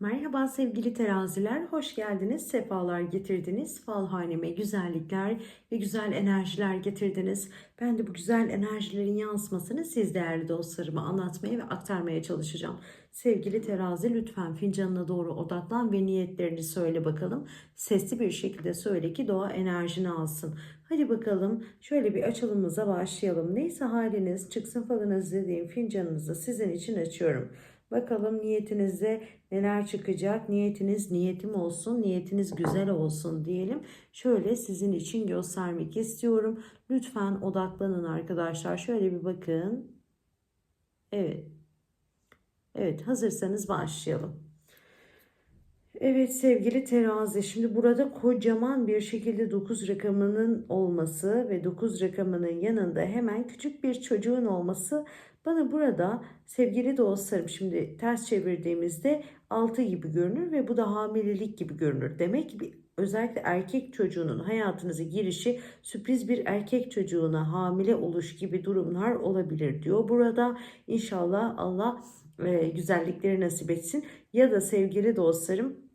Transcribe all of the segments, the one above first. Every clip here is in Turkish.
Merhaba sevgili teraziler, hoş geldiniz, sefalar getirdiniz. Falhaneme güzellikler ve güzel enerjiler getirdiniz. Ben de bu güzel enerjilerin yansımasını siz değerli dostlarıma anlatmaya ve aktarmaya çalışacağım. Sevgili terazi lütfen fincanına doğru odaklan ve niyetlerini söyle bakalım. Sesli bir şekilde söyle ki doğa enerjini alsın. Hadi bakalım şöyle bir açılımımıza başlayalım. Neyse haliniz çıksın falınız dediğim fincanınızı sizin için açıyorum. Bakalım niyetinizde neler çıkacak? Niyetiniz niyetim olsun, niyetiniz güzel olsun diyelim. Şöyle sizin için göstermek istiyorum. Lütfen odaklanın arkadaşlar. Şöyle bir bakın. Evet. Evet, hazırsanız başlayalım. Evet sevgili terazi şimdi burada kocaman bir şekilde 9 rakamının olması ve 9 rakamının yanında hemen küçük bir çocuğun olması bana burada sevgili dostlarım şimdi ters çevirdiğimizde 6 gibi görünür ve bu da hamilelik gibi görünür. Demek ki bir, özellikle erkek çocuğunun hayatınıza girişi sürpriz bir erkek çocuğuna hamile oluş gibi durumlar olabilir diyor. Burada inşallah Allah e, güzellikleri nasip etsin. Ya da sevgili dostlarım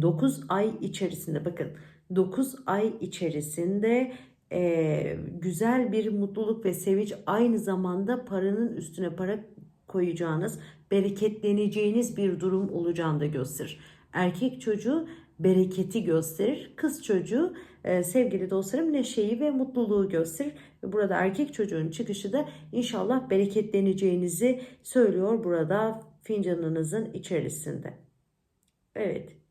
9 ay içerisinde bakın 9 ay içerisinde e, güzel bir mutluluk ve sevinç aynı zamanda paranın üstüne para koyacağınız, bereketleneceğiniz bir durum olacağını da gösterir. Erkek çocuğu bereketi gösterir. Kız çocuğu e, sevgili dostlarım neşeyi ve mutluluğu gösterir. Ve burada erkek çocuğun çıkışı da inşallah bereketleneceğinizi söylüyor burada fincanınızın içerisinde. Evet.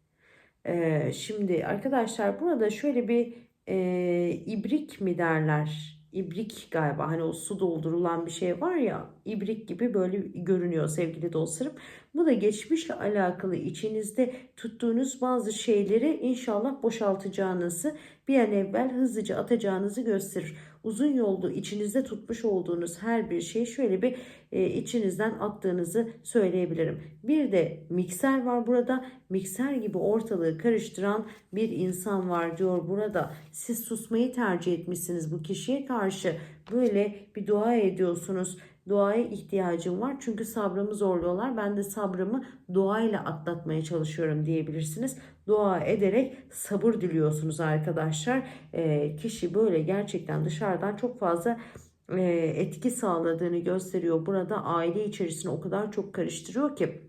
E, şimdi arkadaşlar burada şöyle bir e, ibrik mi derler? İbrik galiba hani o su doldurulan bir şey var ya ibrik gibi böyle görünüyor sevgili dostlarım. Bu da geçmişle alakalı içinizde tuttuğunuz bazı şeyleri inşallah boşaltacağınızı bir an evvel hızlıca atacağınızı gösterir. Uzun yolda içinizde tutmuş olduğunuz her bir şeyi şöyle bir e, içinizden attığınızı söyleyebilirim. Bir de mikser var burada. Mikser gibi ortalığı karıştıran bir insan var diyor burada. Siz susmayı tercih etmişsiniz bu kişiye karşı. Böyle bir dua ediyorsunuz duaya ihtiyacım var. Çünkü sabrımı zorluyorlar. Ben de sabrımı duayla atlatmaya çalışıyorum diyebilirsiniz. Dua ederek sabır diliyorsunuz arkadaşlar. E, kişi böyle gerçekten dışarıdan çok fazla e, etki sağladığını gösteriyor. Burada aile içerisinde o kadar çok karıştırıyor ki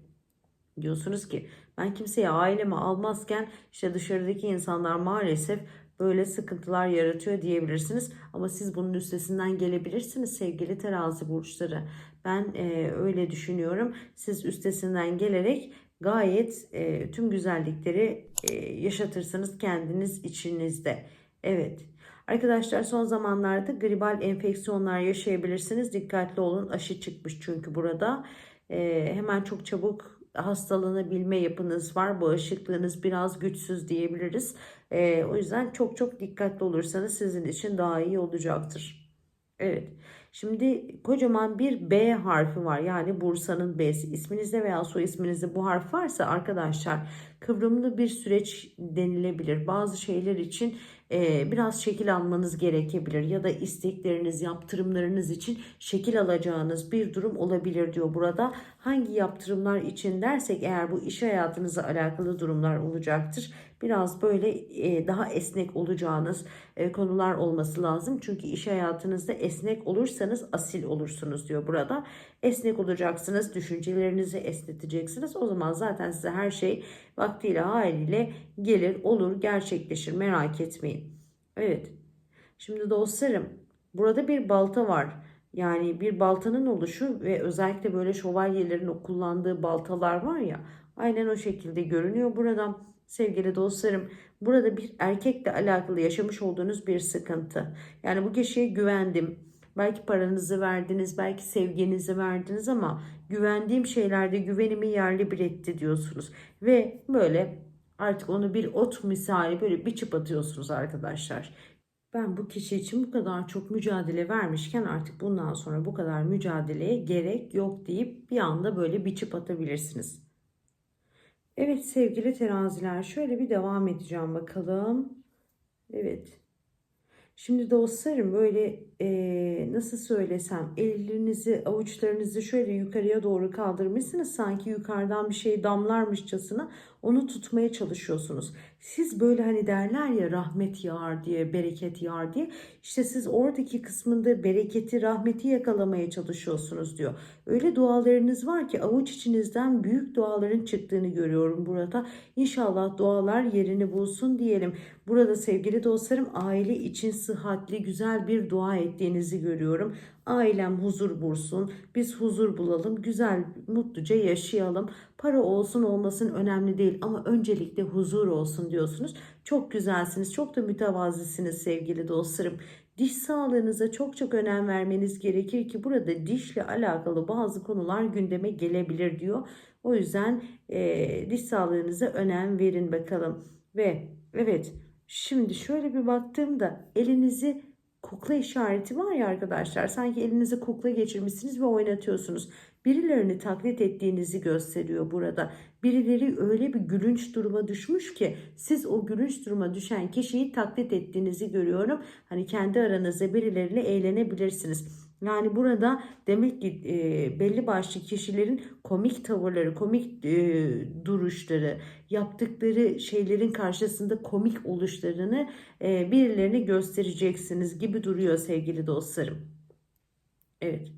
diyorsunuz ki ben kimseye aileme almazken işte dışarıdaki insanlar maalesef böyle sıkıntılar yaratıyor diyebilirsiniz. Ama siz bunun üstesinden gelebilirsiniz sevgili terazi burçları. Ben e, öyle düşünüyorum. Siz üstesinden gelerek gayet e, tüm güzellikleri e, yaşatırsınız kendiniz içinizde. Evet. Arkadaşlar son zamanlarda gribal enfeksiyonlar yaşayabilirsiniz. Dikkatli olun. Aşı çıkmış çünkü burada. E, hemen çok çabuk hastalanabilme yapınız var. Bağışıklığınız biraz güçsüz diyebiliriz. E, o yüzden çok çok dikkatli olursanız sizin için daha iyi olacaktır. Evet. Şimdi kocaman bir B harfi var. Yani Bursa'nın B'si. İsminizde veya soy isminizde bu harf varsa arkadaşlar kıvrımlı bir süreç denilebilir. Bazı şeyler için e, biraz şekil almanız gerekebilir ya da istekleriniz, yaptırımlarınız için şekil alacağınız bir durum olabilir diyor burada. Hangi yaptırımlar için dersek eğer bu iş hayatınızla alakalı durumlar olacaktır. Biraz böyle e, daha esnek olacağınız e, konular olması lazım. Çünkü iş hayatınızda esnek olursanız asil olursunuz diyor burada. Esnek olacaksınız, düşüncelerinizi esneteceksiniz. O zaman zaten size her şey vaktiyle haliyle gelir, olur, gerçekleşir. Merak etmeyin. Evet. Şimdi dostlarım burada bir balta var. Yani bir baltanın oluşu ve özellikle böyle şövalyelerin kullandığı baltalar var ya. Aynen o şekilde görünüyor burada sevgili dostlarım. Burada bir erkekle alakalı yaşamış olduğunuz bir sıkıntı. Yani bu kişiye güvendim. Belki paranızı verdiniz, belki sevginizi verdiniz ama güvendiğim şeylerde güvenimi yerli bir etti diyorsunuz. Ve böyle artık onu bir ot misali böyle biçip atıyorsunuz arkadaşlar. Ben bu kişi için bu kadar çok mücadele vermişken artık bundan sonra bu kadar mücadeleye gerek yok deyip bir anda böyle biçip atabilirsiniz. Evet sevgili teraziler şöyle bir devam edeceğim bakalım. Evet. Şimdi dostlarım böyle eee, nasıl söylesem ellerinizi avuçlarınızı şöyle yukarıya doğru kaldırmışsınız sanki yukarıdan bir şey damlarmışçasına onu tutmaya çalışıyorsunuz. Siz böyle hani derler ya rahmet yağar diye bereket yağar diye işte siz oradaki kısmında bereketi rahmeti yakalamaya çalışıyorsunuz diyor. Öyle dualarınız var ki avuç içinizden büyük duaların çıktığını görüyorum burada. İnşallah dualar yerini bulsun diyelim. Burada sevgili dostlarım aile için sıhhatli güzel bir dua ettiğinizi görüyorum. Ailem huzur bulsun, biz huzur bulalım, güzel, mutluca yaşayalım. Para olsun olmasın önemli değil ama öncelikle huzur olsun diyorsunuz. Çok güzelsiniz, çok da mütevazisiniz sevgili dostlarım. Diş sağlığınıza çok çok önem vermeniz gerekir ki burada dişle alakalı bazı konular gündeme gelebilir diyor. O yüzden e, diş sağlığınıza önem verin bakalım. Ve evet şimdi şöyle bir baktığımda elinizi kukla işareti var ya arkadaşlar. Sanki elinize kukla geçirmişsiniz ve oynatıyorsunuz. Birilerini taklit ettiğinizi gösteriyor burada. Birileri öyle bir gülünç duruma düşmüş ki siz o gülünç duruma düşen kişiyi taklit ettiğinizi görüyorum. Hani kendi aranızda birileriyle eğlenebilirsiniz. Yani burada demek ki e, belli başlı kişilerin komik tavırları, komik e, duruşları, yaptıkları şeylerin karşısında komik oluşlarını e, birilerine göstereceksiniz gibi duruyor sevgili dostlarım. Evet.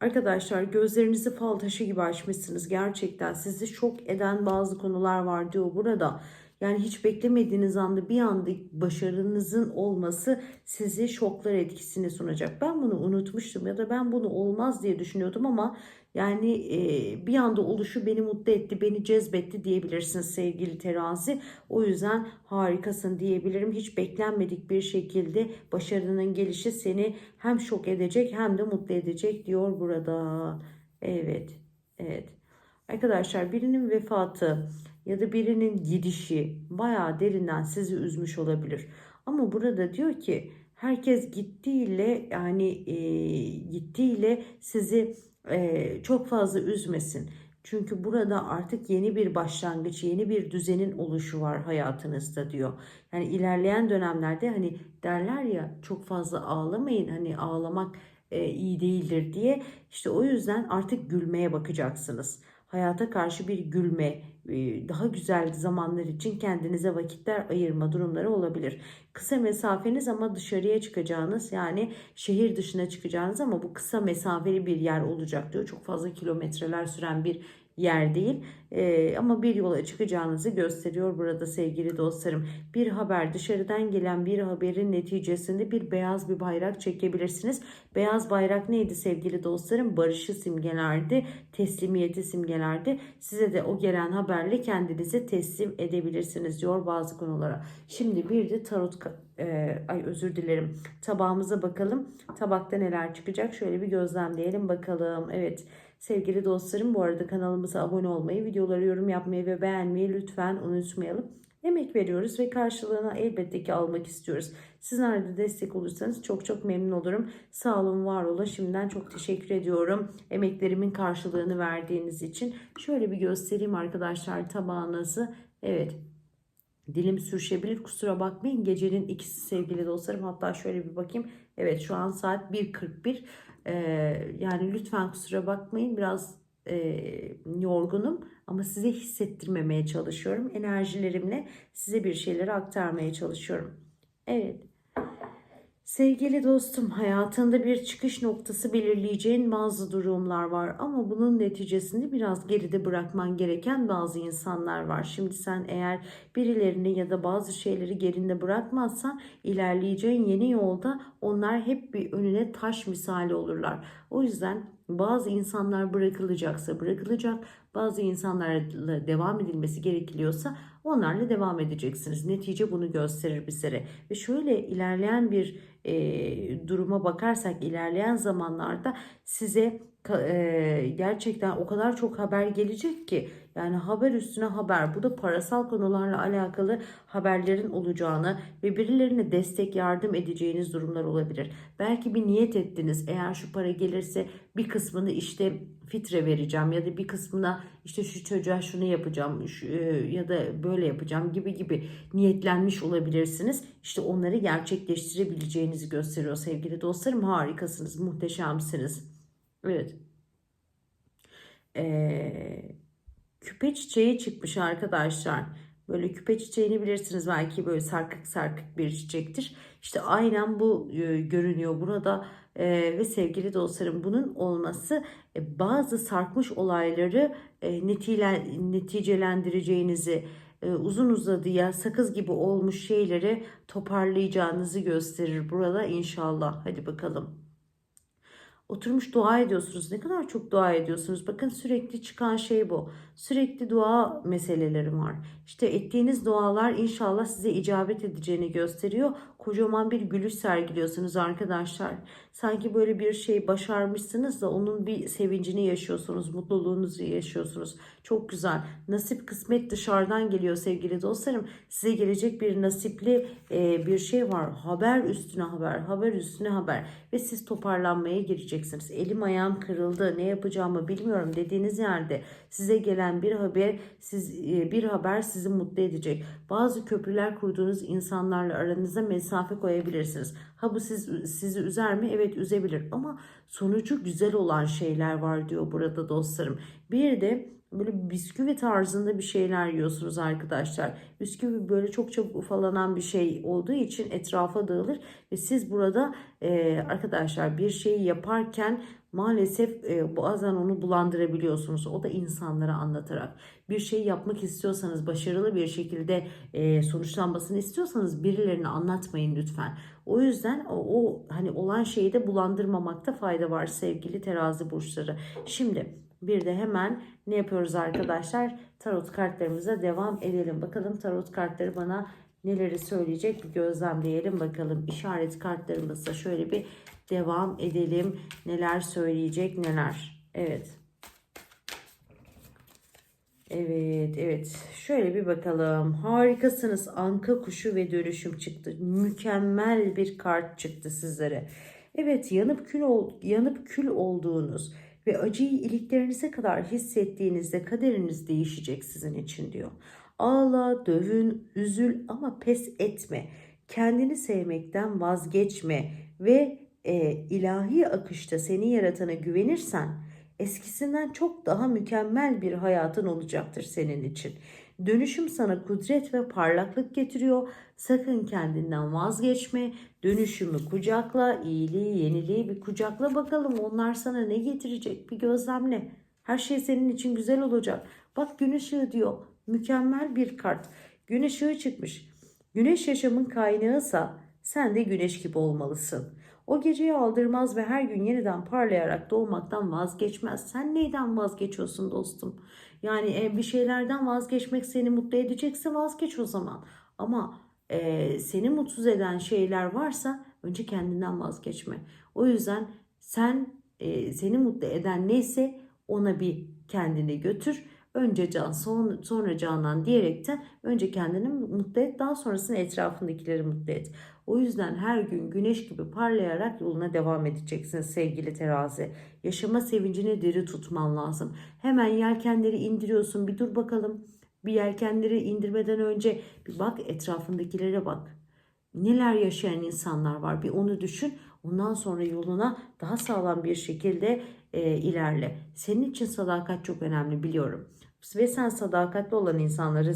Arkadaşlar gözlerinizi fal taşı gibi açmışsınız. Gerçekten sizi şok eden bazı konular var diyor burada. Yani hiç beklemediğiniz anda bir anda başarınızın olması sizi şoklar etkisini sunacak. Ben bunu unutmuştum ya da ben bunu olmaz diye düşünüyordum ama yani e, bir anda oluşu beni mutlu etti, beni cezbetti diyebilirsiniz sevgili terazi. O yüzden harikasın diyebilirim. Hiç beklenmedik bir şekilde başarının gelişi seni hem şok edecek hem de mutlu edecek diyor burada. Evet, evet. Arkadaşlar birinin vefatı ya da birinin gidişi bayağı derinden sizi üzmüş olabilir. Ama burada diyor ki herkes gittiğiyle yani e, gittiğiyle sizi e, çok fazla üzmesin. Çünkü burada artık yeni bir başlangıç, yeni bir düzenin oluşu var hayatınızda diyor. Yani ilerleyen dönemlerde hani derler ya çok fazla ağlamayın hani ağlamak e, iyi değildir diye. İşte o yüzden artık gülmeye bakacaksınız. Hayata karşı bir gülme, e, daha güzel zamanlar için kendinize vakitler ayırma durumları olabilir. Kısa mesafeniz ama dışarıya çıkacağınız yani şehir dışına çıkacağınız ama bu kısa mesafeli bir yer olacak diyor. Çok fazla kilometreler süren bir yer değil. Ee, ama bir yola çıkacağınızı gösteriyor burada sevgili dostlarım. Bir haber dışarıdan gelen bir haberin neticesinde bir beyaz bir bayrak çekebilirsiniz. Beyaz bayrak neydi sevgili dostlarım? Barışı simgelerdi, teslimiyeti simgelerdi. Size de o gelen haberle kendinizi teslim edebilirsiniz diyor bazı konulara. Şimdi bir de tarot e, ay özür dilerim tabağımıza bakalım. Tabakta neler çıkacak? Şöyle bir gözlemleyelim bakalım. Evet. Sevgili dostlarım bu arada kanalımıza abone olmayı, videoları yorum yapmayı ve beğenmeyi lütfen unutmayalım. Emek veriyoruz ve karşılığını elbette ki almak istiyoruz. Sizler de destek olursanız çok çok memnun olurum. Sağ olun, var olun. Şimdiden çok teşekkür ediyorum. Emeklerimin karşılığını verdiğiniz için. Şöyle bir göstereyim arkadaşlar tabağınızı. Evet. Dilim sürüşebilir kusura bakmayın. Gecenin ikisi sevgili dostlarım. Hatta şöyle bir bakayım. Evet şu an saat 1.41. Ee, yani lütfen kusura bakmayın biraz e, yorgunum ama size hissettirmemeye çalışıyorum. Enerjilerimle size bir şeyleri aktarmaya çalışıyorum. Evet. Sevgili dostum, hayatında bir çıkış noktası belirleyeceğin bazı durumlar var ama bunun neticesinde biraz geride bırakman gereken bazı insanlar var. Şimdi sen eğer birilerini ya da bazı şeyleri gerinde bırakmazsan ilerleyeceğin yeni yolda onlar hep bir önüne taş misali olurlar. O yüzden bazı insanlar bırakılacaksa bırakılacak, bazı insanlarla devam edilmesi gerekiliyorsa onlarla devam edeceksiniz. Netice bunu gösterir bizlere. Ve şöyle ilerleyen bir e, duruma bakarsak ilerleyen zamanlarda size e, gerçekten o kadar çok haber gelecek ki Yani haber üstüne haber. Bu da parasal konularla alakalı haberlerin olacağını ve birilerine destek yardım edeceğiniz durumlar olabilir. Belki bir niyet ettiniz. Eğer şu para gelirse bir kısmını işte fitre vereceğim ya da bir kısmına işte şu çocuğa şunu yapacağım şu, e, ya da böyle yapacağım gibi gibi niyetlenmiş olabilirsiniz. İşte onları gerçekleştirebileceğinizi gösteriyor sevgili dostlarım. Harikasınız, muhteşemsiniz. Evet. Ee, küpe çiçeği çıkmış arkadaşlar. Böyle küpe çiçeğini bilirsiniz belki böyle sarkık sarkık bir çiçektir. İşte aynen bu e, görünüyor burada E, ve sevgili dostlarım bunun olması e, bazı sarkmış olayları e, netice, neticelendireceğinizi e, uzun uzadıya sakız gibi olmuş şeyleri toparlayacağınızı gösterir burada inşallah. Hadi bakalım. Oturmuş dua ediyorsunuz. Ne kadar çok dua ediyorsunuz. Bakın sürekli çıkan şey bu. Sürekli dua meseleleri var. İşte ettiğiniz dualar inşallah size icabet edeceğini gösteriyor. Kocaman bir gülüş sergiliyorsunuz arkadaşlar. Sanki böyle bir şey başarmışsınız da onun bir sevincini yaşıyorsunuz. Mutluluğunuzu yaşıyorsunuz. Çok güzel. Nasip kısmet dışarıdan geliyor sevgili dostlarım. Size gelecek bir nasipli e, bir şey var. Haber üstüne haber. Haber üstüne haber. Ve siz toparlanmaya gireceksiniz. Elim ayağım kırıldı. Ne yapacağımı bilmiyorum dediğiniz yerde size gelen bir haber siz e, bir haber sizi mutlu edecek. Bazı köprüler kurduğunuz insanlarla aranıza mesafe koyabilirsiniz. Ha bu siz, sizi üzer mi? Evet üzebilir ama sonucu güzel olan şeyler var diyor burada dostlarım. Bir de böyle bisküvi tarzında bir şeyler yiyorsunuz arkadaşlar. Bisküvi böyle çok çabuk ufalanan bir şey olduğu için etrafa dağılır ve siz burada e, arkadaşlar bir şeyi yaparken maalesef e, bazen onu bulandırabiliyorsunuz. O da insanlara anlatarak. Bir şey yapmak istiyorsanız, başarılı bir şekilde e, sonuçlanmasını istiyorsanız birilerine anlatmayın lütfen. O yüzden o, o hani olan şeyi de bulandırmamakta fayda var sevgili terazi burçları. Şimdi bir de hemen ne yapıyoruz arkadaşlar? Tarot kartlarımıza devam edelim. Bakalım tarot kartları bana neleri söyleyecek bir gözlemleyelim bakalım. İşaret kartlarımızda şöyle bir devam edelim. Neler söyleyecek neler. Evet. Evet, evet. Şöyle bir bakalım. Harikasınız. Anka kuşu ve dönüşüm çıktı. Mükemmel bir kart çıktı sizlere. Evet, yanıp kül ol, yanıp kül olduğunuz ve acıyı iliklerinize kadar hissettiğinizde kaderiniz değişecek sizin için diyor. Ağla, dövün, üzül ama pes etme. Kendini sevmekten vazgeçme ve e, ilahi akışta seni yaratana güvenirsen eskisinden çok daha mükemmel bir hayatın olacaktır senin için. Dönüşüm sana kudret ve parlaklık getiriyor. Sakın kendinden vazgeçme. Dönüşümü kucakla, iyiliği, yeniliği bir kucakla bakalım. Onlar sana ne getirecek? Bir gözlemle. Her şey senin için güzel olacak. Bak gün ışığı diyor. Mükemmel bir kart. Gün ışığı çıkmış. Güneş yaşamın kaynağısa sen de güneş gibi olmalısın. O geceyi aldırmaz ve her gün yeniden parlayarak doğmaktan vazgeçmez. Sen neyden vazgeçiyorsun dostum? Yani e, bir şeylerden vazgeçmek seni mutlu edecekse vazgeç o zaman. Ama e, seni mutsuz eden şeyler varsa önce kendinden vazgeçme. O yüzden sen e, seni mutlu eden neyse ona bir kendini götür. Önce can son, sonra canan diyerekten önce kendini mutlu et daha sonrasında etrafındakileri mutlu et. O yüzden her gün güneş gibi parlayarak yoluna devam edeceksin sevgili terazi. Yaşama sevincini diri tutman lazım. Hemen yelkenleri indiriyorsun bir dur bakalım. Bir yelkenleri indirmeden önce bir bak etrafındakilere bak. Neler yaşayan insanlar var bir onu düşün. Ondan sonra yoluna daha sağlam bir şekilde e, ilerle. Senin için sadakat çok önemli biliyorum. Ve sen sadakatli olan insanları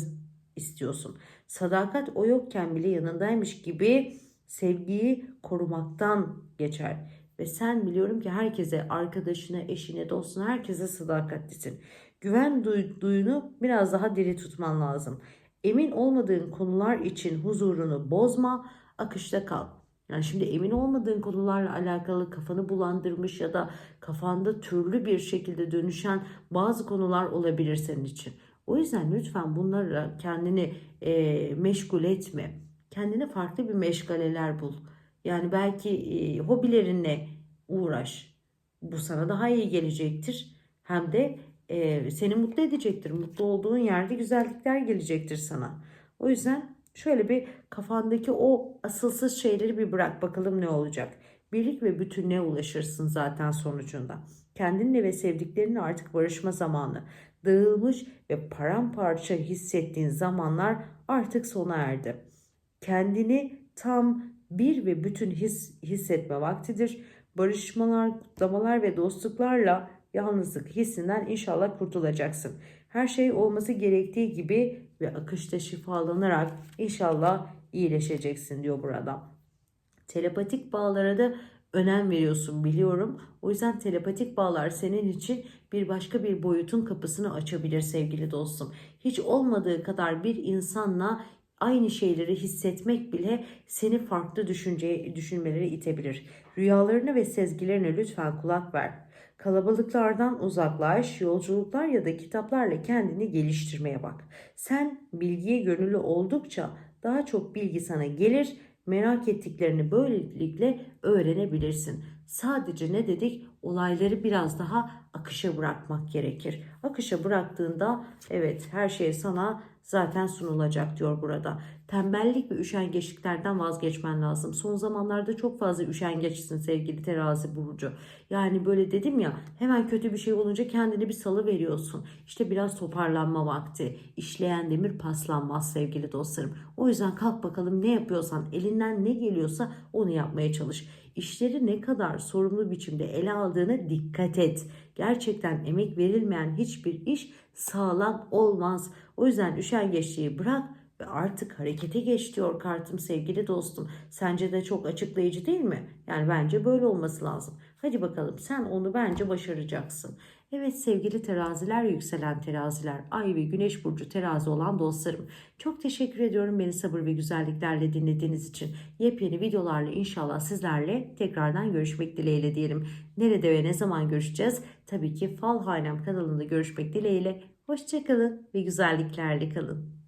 istiyorsun. Sadakat o yokken bile yanındaymış gibi sevgiyi korumaktan geçer. Ve sen biliyorum ki herkese, arkadaşına, eşine, dostuna, herkese sadakatlisin. Güven duyunu biraz daha diri tutman lazım. Emin olmadığın konular için huzurunu bozma, akışta kal. Yani şimdi emin olmadığın konularla alakalı kafanı bulandırmış ya da kafanda türlü bir şekilde dönüşen bazı konular olabilir senin için. O yüzden lütfen bunlarla kendini e, meşgul etme. Kendine farklı bir meşgaleler bul. Yani belki e, hobilerinle uğraş. Bu sana daha iyi gelecektir. Hem de e, seni mutlu edecektir. Mutlu olduğun yerde güzellikler gelecektir sana. O yüzden şöyle bir kafandaki o asılsız şeyleri bir bırak bakalım ne olacak. Birlik ve bütünlüğe ulaşırsın zaten sonucunda. Kendinle ve sevdiklerinle artık barışma zamanı. Dağılmış ve paramparça hissettiğin zamanlar artık sona erdi. Kendini tam bir ve bütün his, hissetme vaktidir. Barışmalar, kutlamalar ve dostluklarla yalnızlık hissinden inşallah kurtulacaksın. Her şey olması gerektiği gibi ve akışta şifalanarak inşallah iyileşeceksin diyor burada. Telepatik bağlara da önem veriyorsun biliyorum. O yüzden telepatik bağlar senin için bir başka bir boyutun kapısını açabilir sevgili dostum. Hiç olmadığı kadar bir insanla aynı şeyleri hissetmek bile seni farklı düşünceye, düşünmelere itebilir. Rüyalarına ve sezgilerine lütfen kulak ver. Kalabalıklardan uzaklaş, yolculuklar ya da kitaplarla kendini geliştirmeye bak. Sen bilgiye gönüllü oldukça daha çok bilgi sana gelir merak ettiklerini böylelikle öğrenebilirsin. Sadece ne dedik? Olayları biraz daha akışa bırakmak gerekir. Akışa bıraktığında evet her şey sana zaten sunulacak diyor burada. Tembellik ve üşengeçliklerden vazgeçmen lazım. Son zamanlarda çok fazla üşengeçsin sevgili terazi burcu. Yani böyle dedim ya hemen kötü bir şey olunca kendini bir salı veriyorsun. İşte biraz toparlanma vakti. İşleyen demir paslanmaz sevgili dostlarım. O yüzden kalk bakalım ne yapıyorsan elinden ne geliyorsa onu yapmaya çalış. İşleri ne kadar sorumlu biçimde ele aldığına dikkat et. Gerçekten emek verilmeyen hiçbir iş sağlam olmaz. O yüzden üşengeçliği bırak ve artık harekete geç diyor kartım sevgili dostum. Sence de çok açıklayıcı değil mi? Yani bence böyle olması lazım. Hadi bakalım sen onu bence başaracaksın. Evet sevgili teraziler, yükselen teraziler, ay ve güneş burcu terazi olan dostlarım. Çok teşekkür ediyorum beni sabır ve güzelliklerle dinlediğiniz için. Yepyeni videolarla inşallah sizlerle tekrardan görüşmek dileğiyle diyelim. Nerede ve ne zaman görüşeceğiz? Tabii ki Fal Hanem kanalında görüşmek dileğiyle. Hoşçakalın ve güzelliklerle kalın.